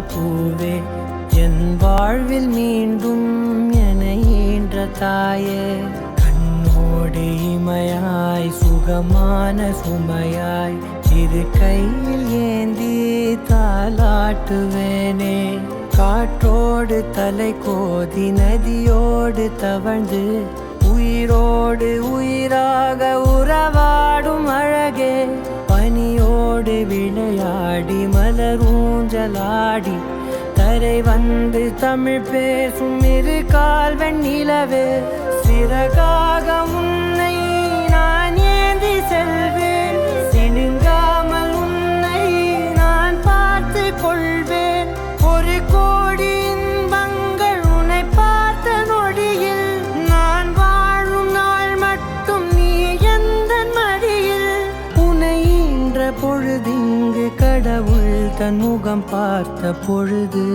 பூவே என் வாழ்வில் மீண்டும் என ஈன்ற தாயே. கண்ணோடு இமையாய் சுகமான சுமையாய் இரு கையில் ஏந்தி தாளாட்டுவேனே. காற்றோடு தலை கோதி நதியோடு தவழ்ந்து உயிரோடு உயிராக உறவாடும் அழகே. பனியோடு விளையாடி மலரூஞ்சலாடி கரை வந்து தமிழ் பேசும் இரு கால் நிலவே சிறகாக உன் பொழுதிங்கு கடவுள் தன் முகம் பார்த்த பொழுது